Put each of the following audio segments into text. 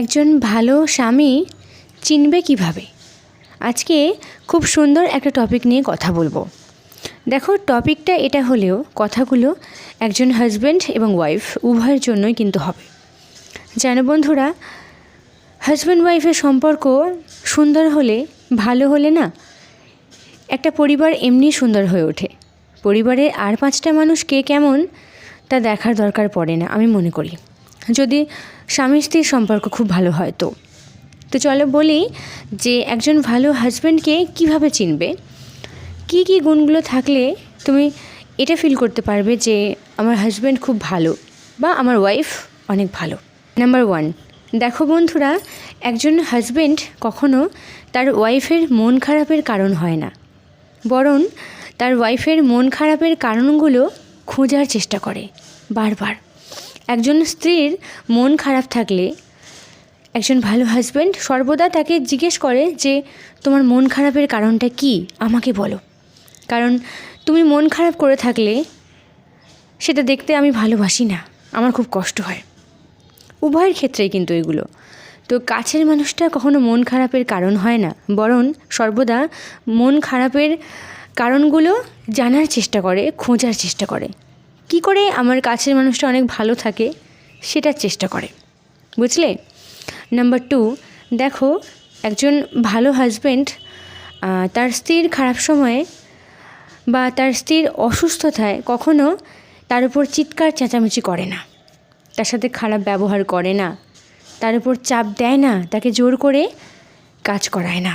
একজন ভালো স্বামী চিনবে কীভাবে? আজকে খুব সুন্দর একটা টপিক নিয়ে কথা বলব। দেখো টপিকটা এটা হলেও কথাগুলো একজন হাজব্যান্ড এবং ওয়াইফ উভয়ের জন্যই কিন্তু হবে। জানো বন্ধুরা হাজব্যান্ড ওয়াইফের সম্পর্ক সুন্দর হলে ভালো হলে না, একটা পরিবার এমনি সুন্দর হয়ে ওঠে। পরিবারের আর পাঁচটা মানুষ কে কেমন তা দেখার দরকার পড়ে না, আমি মনে করি। যদি স্বামী স্ত্রীর সম্পর্ক খুব ভালো হয় তো। তো চলো বলি যে একজন ভালো হাজব্যান্ডকে কীভাবে চিনবে? কি কি গুণগুলো থাকলে তুমি এটা ফিল করতে পারবে যে আমার হাজব্যান্ড খুব ভালো বা আমার ওয়াইফ অনেক ভালো? নাম্বার ওয়ান দেখো বন্ধুরা, একজন হাজব্যান্ড কখনো তার ওয়াইফের মন খারাপের কারণ হয় না। বরং তার ওয়াইফের মন খারাপের কারণগুলো খোঁজার চেষ্টা করে, বারবার। একজন স্ত্রীর মন খারাপ থাকলে একজন ভালো হাজব্যান্ড সর্বদা তাকে জিজ্ঞেস করে যে, তোমার মন খারাপের কারণটা কি? আমাকে বলো। কারণ তুমি মন খারাপ করে থাকলে সেটা দেখতে আমি ভালোবাসি না। আমার খুব কষ্ট হয়। উভয়ের ক্ষেত্রেই কিন্তু এগুলো। তো কাছের মানুষটা কখনো মন খারাপের কারণ হয় না। বরং সর্বদা মন খারাপের কারণগুলো জানার চেষ্টা করে, খোঁজার চেষ্টা করে। কি করে আমার কাছের মানুষটা অনেক ভালো থাকে সেটার চেষ্টা করে, বুঝলে? নাম্বার টু দেখো, একজন ভালো হাজব্যান্ড তার স্ত্রীর খারাপ সময়ে বা তার স্ত্রীর অসুস্থতায় কখনো তার উপর চিৎকার চেঁচামেচি করে না। তার সাথে খারাপ ব্যবহার করে না। তার উপর চাপ দেয় না। তাকে জোর করে কাজ করায় না।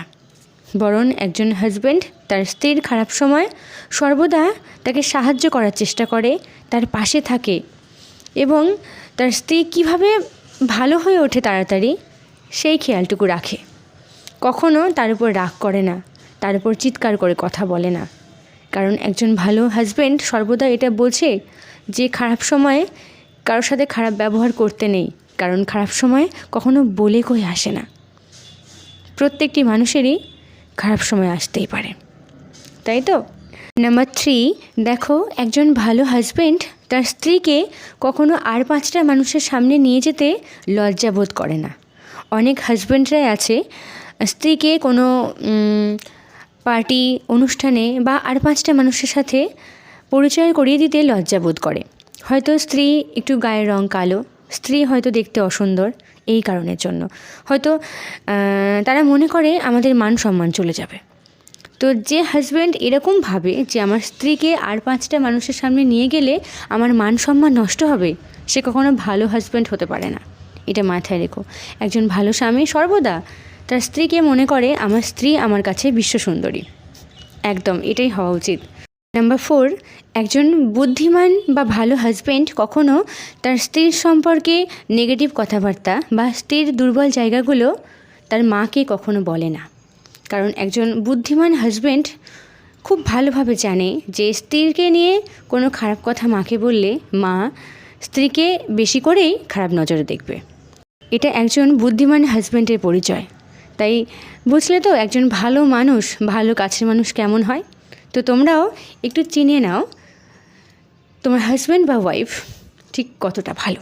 বরং একজন হাজব্যান্ড তার স্ত্রীর খারাপ সময় সর্বদা তাকে সাহায্য করার চেষ্টা করে, তার পাশে থাকে এবং তার স্ত্রী কীভাবে ভালো হয়ে ওঠে তাড়াতাড়ি সেই খেয়ালটুকু রাখে। কখনো তার উপর রাগ করে না, তার উপর চিৎকার করে কথা বলে না। কারণ একজন ভালো হাজব্যান্ড সর্বদা এটা বোঝে যে খারাপ সময়ে কারোর সাথে খারাপ ব্যবহার করতে নেই, কারণ খারাপ সময় কখনো বলে কই আসে না। প্রত্যেকটি মানুষেরই খারাপ সময় আসতেই পারে। তাই তো? নাম্বার থ্রি দেখো, একজন ভালো হাজব্যান্ড তার স্ত্রীকে কখনো আর পাঁচটা মানুষের সামনে নিয়ে যেতে লজ্জা বোধ করে না। অনেক হাজব্যান্ডরাই আছে, স্ত্রীকে কোনো পার্টি অনুষ্ঠানে বা আর পাঁচটা মানুষের সাথে পরিচয় করিয়ে দিতে লজ্জা বোধ করে। হয়তো স্ত্রী একটু গায়ের রং কালো স্ত্রী হয়তো দেখতে অসুন্দর এই কারণের জন্য। হয়তো তারা মনে করে আমাদের মান সম্মান চলে যাবে। তো যে হাজব্যান্ড এরকম ভাবে যে আমার স্ত্রীকে আর পাঁচটা মানুষের সামনে নিয়ে গেলে আমার মান সম্মান নষ্ট হবে, সে কখনো ভালো হাজব্যান্ড হতে পারে না। এটা মাথায় রেখো। একজন ভালো স্বামী সর্বদা তার স্ত্রীকে মনে করে, আমার স্ত্রী আমার কাছে বিশ্ব সুন্দরী। একদম এটাই হওয়া উচিত। নাম্বার ফোর একজন বুদ্ধিমান বা ভালো হাজব্যান্ড কখনো তার স্ত্রীর সম্পর্কে নেগেটিভ কথাবার্তা বা স্ত্রীর দুর্বল জায়গাগুলো তার মাকে কখনো বলে না। কারণ একজন বুদ্ধিমান হাজব্যান্ড খুব ভালোভাবে জানে যে স্ত্রীকে নিয়ে কোনো খারাপ কথা মাকে বললে মা স্ত্রীকে বেশি করেই খারাপ নজরে দেখবে। এটা একজন বুদ্ধিমান হাজব্যান্ডের পরিচয়। তাই বুঝলে তো একজন ভালো মানুষ, ভালো কাছের মানুষ কেমন হয়? তো তোমরাও একটু চিনে নাও তোমার হাজব্যান্ড বা ওয়াইফ ঠিক কতটা ভালো।